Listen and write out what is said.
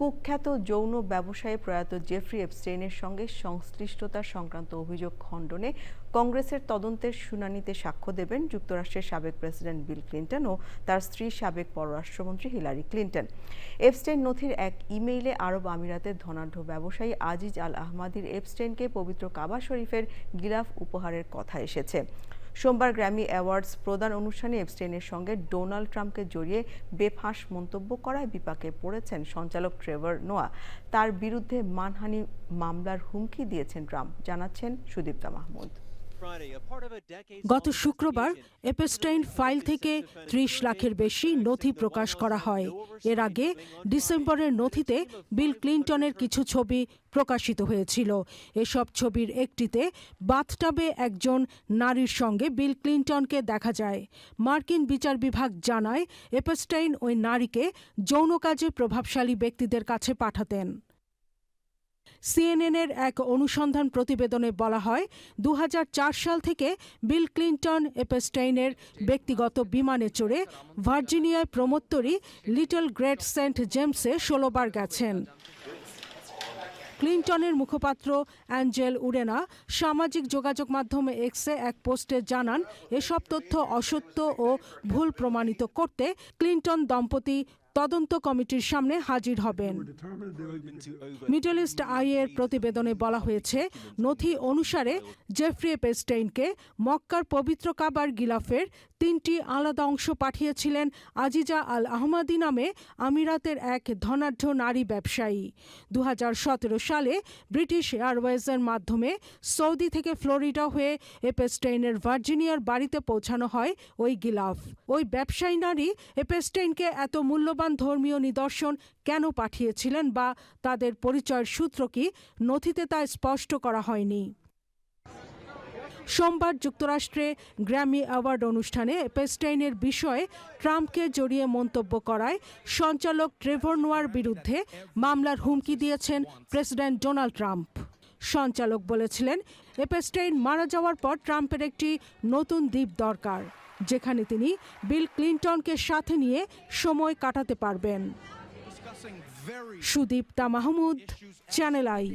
কুখ্যাত যৌন ব্যবসায়ী প্রয়াত জেফ্রি এপস্টেইনের সঙ্গে সংশ্লিষ্টতার সংক্রান্ত অভিযোগ খণ্ডনে কংগ্রেসের তদন্তের শুনানিতে সাক্ষ্য দেবেন যুক্তরাষ্ট্রের সাবেক প্রেসিডেন্ট বিল ক্লিন্টন ও তার স্ত্রী সাবেক পররাষ্ট্রমন্ত্রী হিলারি ক্লিন্টন। এপস্টেইন নথির এক ইমেইলে আরব আমিরাতের ধনাঢ্য ব্যবসায়ী আজিজ আল আহমাদির এপস্টেইনকে পবিত্র কাবা শরীফের গিলাফ উপহারের কথা এসেছে। সোমবার গ্র্যামি অ্যাওয়ার্ডস প্রদান অনুষ্ঠানে এপস্টেনের সঙ্গে ডোনাল্ড ট্রাম্পকে জড়িয়ে বেফাঁস মন্তব্য করায় বিপাকে পড়েছেন সঞ্চালক ট্রেভার নোয়া। তার বিরুদ্ধে মানহানি মামলার হুমকি দিয়েছেন ট্রাম্প, জানাচ্ছেন সুদীপ্তা মাহমুদ। গত শুক্রবার এপেস্টাইন ফাইল থেকে ত্রিশ লাখের বেশি নথি প্রকাশ করা হয়। এর আগে ডিসেম্বরের নথিতে বিল ক্লিন্টনের কিছু ছবি প্রকাশিত হয়েছিল। এসব ছবির একটিতে বাথটাবে একজন নারীর সঙ্গে বিল ক্লিন্টনকে দেখা যায়। মার্কিন বিচার বিভাগ জানায় এপেস্টাইন ওই নারীকে যৌন কাজে প্রভাবশালী ব্যক্তিদের কাছে পাঠাতেন। সিএনএনের এক অনুসন্ধান প্রতিবেদনে বলা হয় দু হাজার চার সাল থেকে বিল ক্লিন্টন এপেস্টাইনের ব্যক্তিগত বিমানে চড়ে ভার্জিনিয়ায় প্রমোত্তরী লিটল গ্রেট সেন্ট জেমসে ষোলোবার গেছেন। ক্লিন্টনের মুখপাত্র অ্যাঞ্জেল উডেনা সামাজিক যোগাযোগ মাধ্যমে এক্সে এক পোস্টে জানান, এসব তথ্য অসত্য ও ভুল প্রমাণিত করতে ক্লিন্টন দম্পতি তদন্ত কমিটির সামনে হাজির হবেন। মিডল ইস্ট আইয়ের প্রতিবেদনে বলা হয়েছে, নথি অনুসারে জেফ্রি পেস্টেইনকে মক্কার পবিত্র কাবার গিলাফের তিনটি আলাদা অংশ পাঠিয়েছিলেন আজিজা আল আহমাদি নামে আমিরাতের এক ধনাঢ্য নারী ব্যবসায়ী। দু হাজার সতেরো সালে ব্রিটিশ এয়ারওয়েজের মাধ্যমে সৌদি থেকে ফ্লোরিডা হয়ে এপেস্টেইনের ভার্জিনিয়ার বাড়িতে পৌঁছানো হয় ওই গিলাফ। ওই ব্যবসায়ী নারী এপেস্টেইনকে এত মূল্যবান ধর্মীয় নিদর্শন কেন পাঠিয়েছিলেন বা তাদের পরিচয়ের সূত্র কি নথিতে তা স্পষ্ট করা হয়নি। সোমবার যুক্তরাষ্ট্রে গ্র্যামি অ্যাওয়ার্ড অনুষ্ঠানে পেস্টাইনের বিষয়ে ট্রাম্পকে জড়িয়ে মন্তব্য করায় সঞ্চালক ট্রেভর নোয়ার বিরুদ্ধে মামলার হুমকি দিয়েছেন প্রেসিডেন্ট ডোনাল্ড ট্রাম্প। সঞ্চালক বলেছিলেন, এপেস্টাইন মারা যাওয়ার পর ট্রাম্পের একটি নতুন দ্বীপ দরকার। যেখানে তিনি বিল ক্লিন্টনকে সাথে নিয়ে সময় কাটাতে পারবেন। Sudipta Mahmud channel I.